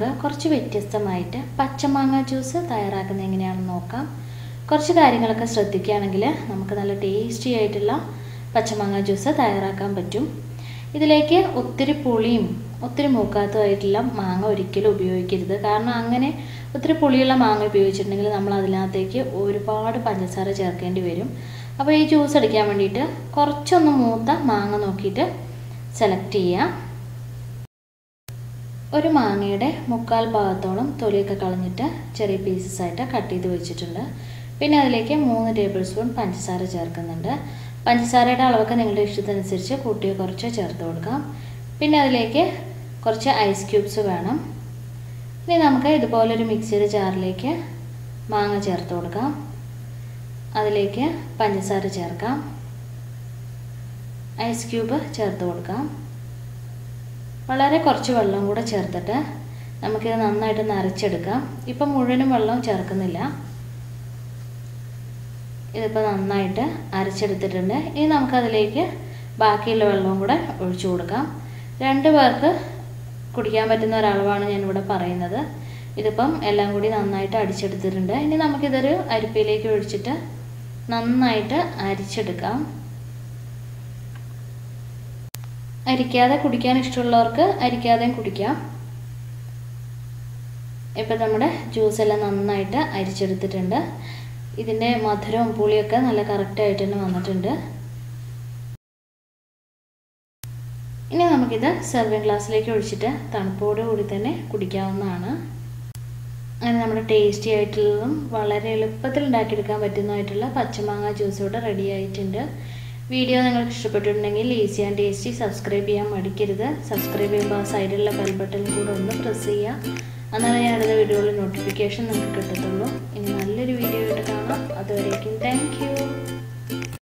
നമുക്ക് കുറച്ച് വ്യത്യസ്തമായിട്ട് പച്ചമാങ്ങ ജ്യൂസ് തയ്യാറാക്കുന്നത് എങ്ങനെയാണെന്ന് നോക്കാം. കുറച്ച് കാര്യങ്ങളൊക്കെ ശ്രദ്ധിക്കുകയാണെങ്കിൽ നമുക്ക് നല്ല ടേസ്റ്റി ആയിട്ടുള്ള പച്ചമാങ്ങ ജ്യൂസ് തയ്യാറാക്കാൻ പറ്റും. ഇതിലേക്ക് ഒത്തിരി പുളിയും ഒത്തിരി മൂക്കാത്തതായിട്ടുള്ള മാങ്ങ ഒരിക്കലും ഉപയോഗിക്കരുത്. കാരണം അങ്ങനെ ഒത്തിരി പുളിയുള്ള മാങ്ങ ഉപയോഗിച്ചിട്ടുണ്ടെങ്കിൽ നമ്മൾ അതിനകത്തേക്ക് ഒരുപാട് പഞ്ചസാര ചേർക്കേണ്ടി വരും. അപ്പോൾ ഈ ജ്യൂസ് അടിക്കാൻ വേണ്ടിയിട്ട് കുറച്ചൊന്ന് മൂത്ത മാങ്ങ നോക്കിയിട്ട് സെലക്ട് ചെയ്യുക. ഒരു മാങ്ങയുടെ മുക്കാൽ ഭാഗത്തോളം തൊലിയൊക്കെ കളഞ്ഞിട്ട് ചെറിയ പീസസ് ആയിട്ട് കട്ട് ചെയ്ത് വെച്ചിട്ടുണ്ട്. പിന്നെ അതിലേക്ക് മൂന്ന് ടേബിൾ സ്പൂൺ പഞ്ചസാര ചേർക്കുന്നുണ്ട്. പഞ്ചസാരയുടെ അളവൊക്കെ നിങ്ങളുടെ ഇഷ്ടത്തിനനുസരിച്ച് കൂട്ടിയോ കുറച്ചോ ചേർത്ത് കൊടുക്കാം. പിന്നെ അതിലേക്ക് കുറച്ച് ഐസ് ക്യൂബ്സ് വേണം. ഇനി നമുക്ക് ഇതുപോലൊരു മിക്സിയുടെ ജാറിലേക്ക് മാങ്ങ ചേർത്ത് കൊടുക്കാം. അതിലേക്ക് പഞ്ചസാര ചേർക്കാം. ഐസ് ക്യൂബ് ചേർത്ത് കൊടുക്കാം. വളരെ കുറച്ച് വെള്ളം കൂടെ ചേർത്തിട്ട് നമുക്കിത് നന്നായിട്ട് നരച്ചെടുക്കാം. ഇപ്പം മുഴുവനും വെള്ളം ചേർക്കുന്നില്ല. ഇതിപ്പോൾ നന്നായിട്ട് അരച്ചെടുത്തിട്ടുണ്ട്. ഇനി നമുക്കതിലേക്ക് ബാക്കിയുള്ള വെള്ളവും കൂടെ ഒഴിച്ചു കൊടുക്കാം. രണ്ട് പേർക്ക് കുടിക്കാൻ പറ്റുന്ന ഒരളവാണ് ഞാനിവിടെ പറയുന്നത്. ഇതിപ്പം എല്ലാം കൂടി നന്നായിട്ട് അടിച്ചെടുത്തിട്ടുണ്ട്. ഇനി നമുക്കിതൊരു അരിപ്പയിലേക്ക് ഒഴിച്ചിട്ട് നന്നായിട്ട് അരിച്ചെടുക്കാം. അരിക്കാതെ കുടിക്കാൻ ഇഷ്ടമുള്ളവർക്ക് അരിക്കാതെയും കുടിക്കാം. ഇപ്പം നമ്മുടെ ജ്യൂസ് എല്ലാം നന്നായിട്ട് അരിച്ചെടുത്തിട്ടുണ്ട്. ഇതിന്റെ മധുരവും പുളിയൊക്കെ നല്ല കറക്റ്റായിട്ട് തന്നെ വന്നിട്ടുണ്ട്. ഇനി നമുക്കിത് സെർവിങ് ഗ്ലാസ്സിലേക്ക് ഒഴിച്ചിട്ട് തണുപ്പോട് കൂടി തന്നെ കുടിക്കാവുന്നതാണ്. അങ്ങനെ നമ്മുടെ ടേസ്റ്റി ആയിട്ടുള്ളതും വളരെ എളുപ്പത്തിൽ ഉണ്ടാക്കിയെടുക്കാൻ പറ്റുന്നതായിട്ടുള്ള പച്ചമാങ്ങ ജ്യൂസ് ഇവിടെ റെഡി ആയിട്ടുണ്ട്. വീഡിയോ നിങ്ങൾക്ക് ഇഷ്ടപ്പെട്ടിട്ടുണ്ടെങ്കിൽ ഈസി ആൻഡ് ടേസ്റ്റി സബ്സ്ക്രൈബ് ചെയ്യാൻ മടിക്കരുത്. സബ്സ്ക്രൈബ് ചെയ്യുമ്പോൾ ആ സൈഡിലുള്ള ബെൽ ബട്ടൺ കൂടെ ഒന്ന് പ്രസ് ചെയ്യുക. എന്നാലേ ഞാനത് വീഡിയോയിൽ നോട്ടിഫിക്കേഷൻ നിങ്ങൾക്ക് കിട്ടത്തുള്ളൂ. ഇനി നല്ലൊരു വീഡിയോ ആയിട്ട് കാണാം. താങ്ക്